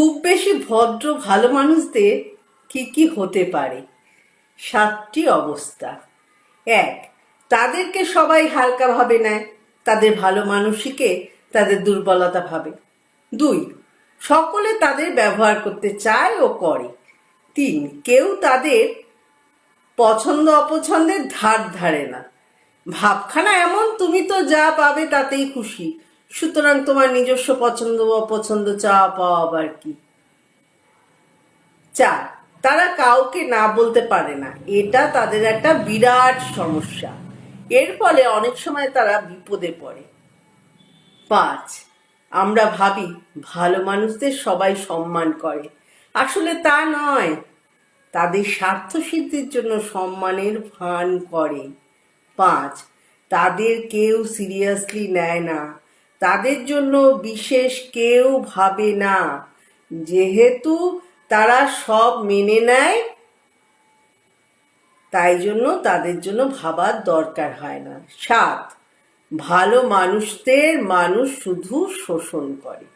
খুব বেশি ভদ্র, ভালো মানুষদের কি কি হতে পারে? সাতটি অবস্থা। এক, তাদেরকে সবাই হালকা ভাবে নেয়। তাদের ভালো মানুষীকে তাদের দুর্বলতা ভাবে। দুই, সকলে তাদের ব্যবহার করতে চায় ও করে। তিন, কেউ তাদের পছন্দ অপছন্দের ধার ধারে না। ভাবখানা এমন, তুমি তো যা পাবে তাতেই খুশি। সুতরাং তোমার নিজস্ব পছন্দ অপছন্দ চাওয়া পাওয়া আবার কি? চার, তারা কাউকে না বলতে পারে না। এটা তাদের একটা বিরাট সমস্যা। এর ফলে অনেক সময় তারা বিপদে পড়ে। পাঁচ, আমরা ভাবি ভালো মানুষদের সবাই সম্মান করে। আসলে তা নয়। তাদের স্বার্থ সিদ্ধির জন্য সম্মানের ভান করে। পাঁচ, তাদের কেউ সিরিয়াসলি নেয় না। তাদের জন্য বিশেষ কেউ ভাবে না। যেহেতু তারা সব মেনে নেয়, তাই জন্য তাদের জন্য ভাবার দরকার হয় না। সাত, ভালো মানুষদের মানুষ শুধু শোষণ করে।